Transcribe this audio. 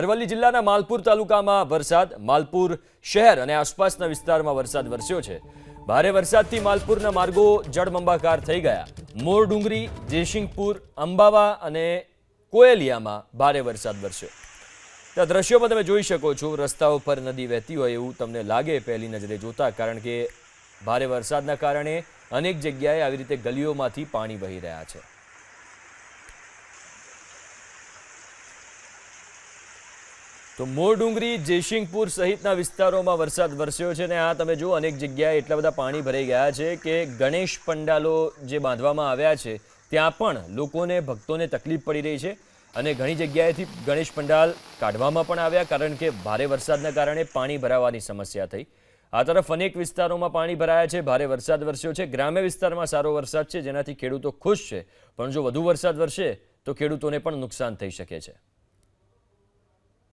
અરવલ્લી જિલ્લાના માલપુર તાલુકામાં વરસાદ, માલપુર શહેર અને આસપાસના વિસ્તારમાં વરસાદ વરસ્યો છે. ભારે વરસાદથી માલપુરના માર્ગો જળબંબાકાર થઈ ગયા. મોર ડુંગરી અંબાવા અને કોયલિયામાં ભારે વરસાદ વરસ્યો. ત્યાં દ્રશ્યોમાં તમે જોઈ શકો છો, રસ્તાઓ પર નદી વહેતી હોય એવું તમને લાગે, પહેલી નજરે જોતા, કારણ કે ભારે વરસાદના કારણે અનેક જગ્યાએ આવી રીતે ગલીઓમાંથી પાણી વહી રહ્યા છે. તો મોરડુંગરી જયસિંહપુર સહિતના વિસ્તારોમાં વરસાદ વરસ્યો છે અને આ તમે જુઓ, અનેક જગ્યાએ એટલા બધા પાણી ભરાઈ ગયા છે કે ગણેશ પંડાલો જે બાંધવામાં આવ્યા છે, ત્યાં પણ લોકોને, ભક્તોને તકલીફ પડી રહી છે. અને ઘણી જગ્યાએથી ગણેશ પંડાલ કાઢવામાં પણ આવ્યા કારણ કે ભારે વરસાદના કારણે પાણી ભરાવાની સમસ્યા થઈ. આ તરફ અનેક વિસ્તારોમાં પાણી ભરાયા છે, ભારે વરસાદ વરસ્યો છે. ગ્રામ્ય વિસ્તારમાં સારો વરસાદ છે, જેનાથી ખેડૂતો ખુશ છે. પણ જો વધુ વરસાદ વરસે, તો ખેડૂતોને પણ નુકસાન થઈ શકે છે.